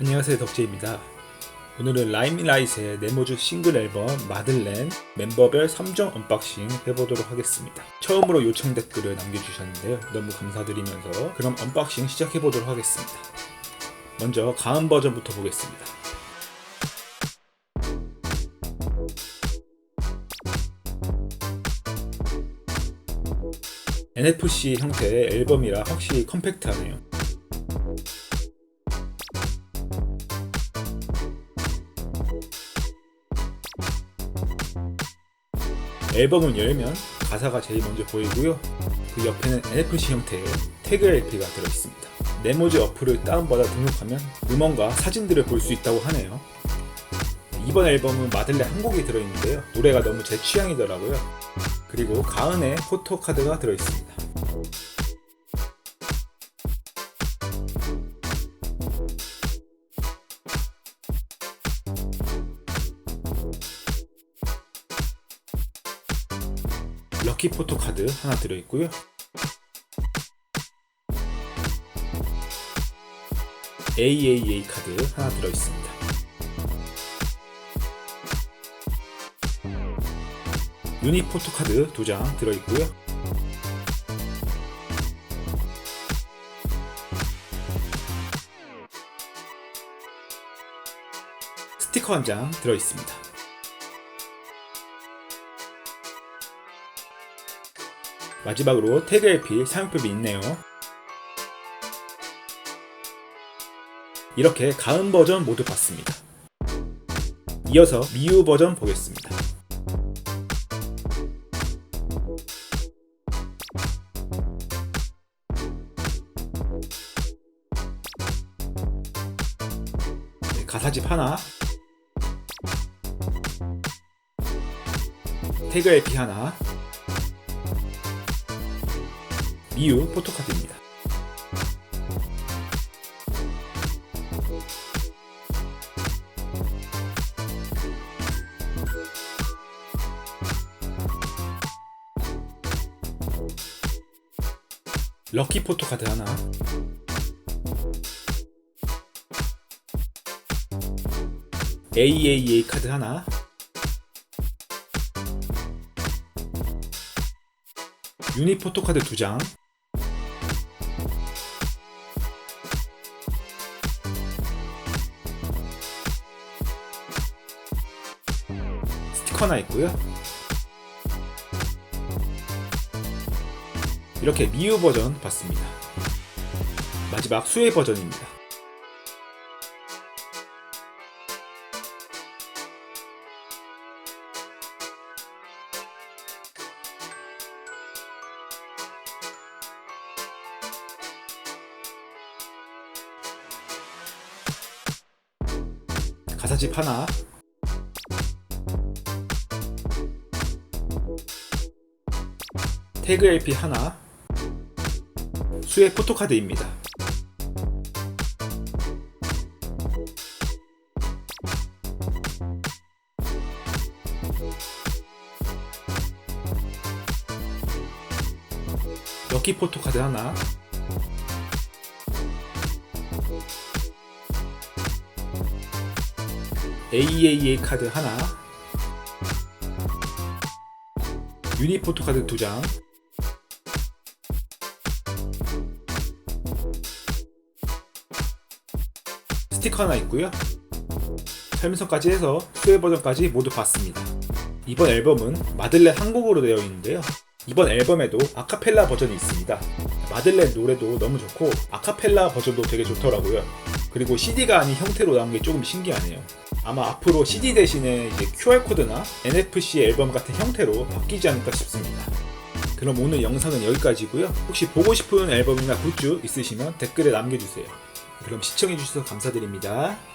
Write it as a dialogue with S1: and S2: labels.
S1: 안녕하세요 덕재입니다. 오늘은 라임라이트의 네모즈 싱글 앨범 마들렌 멤버별 3종 언박싱 해보도록 하겠습니다. 처음으로 요청 댓글을 남겨주셨는데요. 너무 감사드리면서 그럼 언박싱 시작해보도록 하겠습니다. 먼저 가은 버전부터 보겠습니다. NFC 형태의 앨범이라 확실히 컴팩트하네요. 앨범을 열면 가사가 제일 먼저 보이고요. 그 옆에는 NFC 형태의 태그 LP가 들어있습니다. 네모즈 어플을 다운받아 등록하면 음원과 사진들을 볼 수 있다고 하네요. 이번 앨범은 마들렌 한 곡이 들어있는데요. 노래가 너무 제 취향이더라고요. 그리고 가은의 포토카드가 들어있습니다. 럭키 포토 카드 하나 들어있고요. AAA 카드 하나 들어있습니다. 유니 포토 카드 두 장 들어있고요. 스티커 한 장 들어있습니다. 마지막으로 태그 LP 사용법이 있네요. 이렇게 가은 버전 모두 봤습니다. 이어서 미유 버전 보겠습니다. 네, 가사집 하나, 태그 LP 하나, 미유 포토카드입니다. 럭키 포토카드 하나. AAA 카드 하나. 유니 포토 카드 두장 스티커 하나 있고요. 이렇게 미유 버전 봤습니다. 마지막 수혜 버전입니다. 가사집 하나, 태그 LP 하나, 수의 포토카드입니다. 럭키 포토카드 하나, AAA 카드 하나, 유니 포토 카드 두 장, 스티커 하나 있고요. 설명서까지 해서 수혜 버전까지 모두 봤습니다. 이번 앨범은 마들렌 한 곡으로 되어 있는데요. 이번 앨범에도 아카펠라 버전이 있습니다. 마들렌 노래도 너무 좋고 아카펠라 버전도 되게 좋더라고요. 그리고 CD가 아닌 형태로 나온 게 조금 신기하네요. 아마 앞으로 CD 대신에 이제 QR코드나 NFC 앨범 같은 형태로 바뀌지 않을까 싶습니다. 그럼 오늘 영상은 여기까지고요. 혹시 보고 싶은 앨범이나 굿즈 있으시면 댓글에 남겨주세요. 그럼 시청해주셔서 감사드립니다.